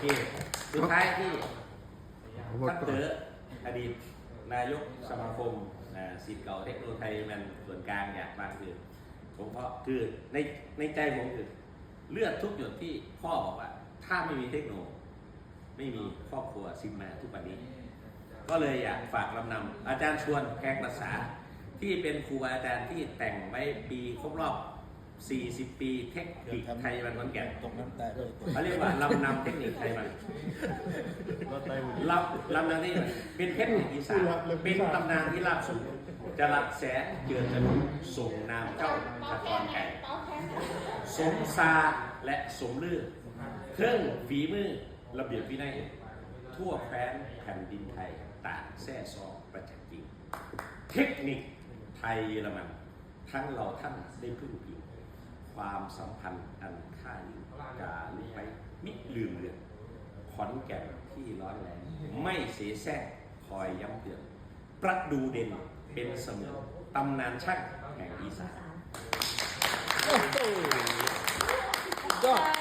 เคสุดท้ายที่ท่านก่อเต๋ออดีตนายกสมาคมสิทธิ์เก่าเทคโนโลยีไทยมันส่วนกลางอยากฟังคือผมเพราะคือในในใจผมคือเลือดทุกหยดที่พ่อบอกว่า ถ้าไม่มีเทคโนโลยีไม่มีครอบครัวซิมมาทุกวันนี้ ก็เลยอยากฝากลำนำอาจารย์ชวนแพงภาษาที่เป็นครูอาจารย์ที่แต่งไว้ปีครบรอบ 40 ปีเทคนิคไทยมันขอนแก่นตรงนั้นแต่เลยเขาเรียกว่าลำนำเทคนิคไทยมันรถไฟหมดลำลำนำนี่เป็นเทคนิคอีสานเป็นตำนานที่ราบสูงจรัสแสนเจือนจนุส่งนามเจ้าตะกอนไก่สมซาและสมลือเครื่องฝีมือระเบียบวินัยทั่วแคว้นแผ่นดินไทยต่างแท้ซองประจักษ์จริง เทคนิคไทยเยอรมัน ทั้งเราท่านได้พึ่งพิง ความสัมพันธ์อันค่ายิ่งกาลิไปมิลืมเลยขอนแก่นที่ร้อนแรงไม่เสียแสรกคอยย้ำเตือนประดูเด่นเป็นเสมือนตำนานช่างแห่งอีสาน Oh, God.